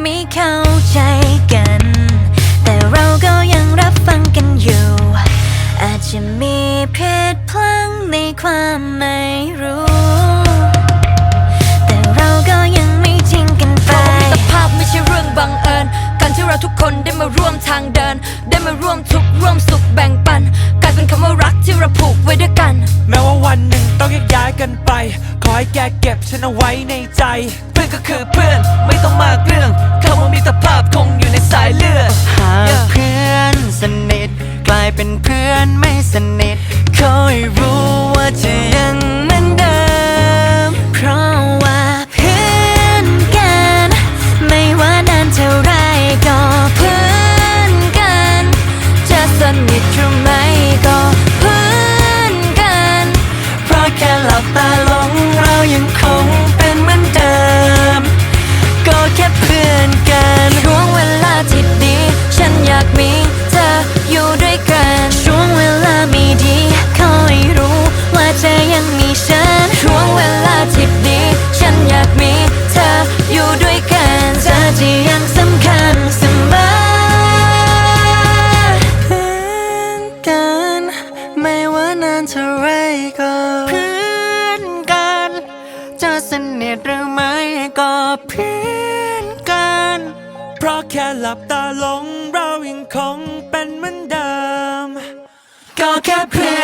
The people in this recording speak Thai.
ไม่เข้าใจกัน แต่เราก็ยังรับฟังกันอยู่ อาจจะมีเพศพลังในความไม่รู้ แต่เราก็ยังไม่ทิ้งกันไปมิตรภาพไม่ใช่เรื่องบังเอิญการที่เราทุกคนได้มาร่วมทางเดิน ได้มาร่วม เก็บฉันเอาไว้ในใจ เพื่อนก็คือเพื่อนไม่ต้องมากเรื่องคำว่ามิตรภาพคงอยู่ในสายเลือดหากเพื่อนสนิท กลายเป็นเพื่อนไม่สนิทคอยรู้ว่าจะยัง นกันไม่ว่านานเท่าไรก็เพื่อนกัน จะสนิทหรือไม่ก็เพื่อนกัน เพราะแค่หลับตาลงเรายังคงเป็นเหมือนเดิม ก็แค่เพื่อน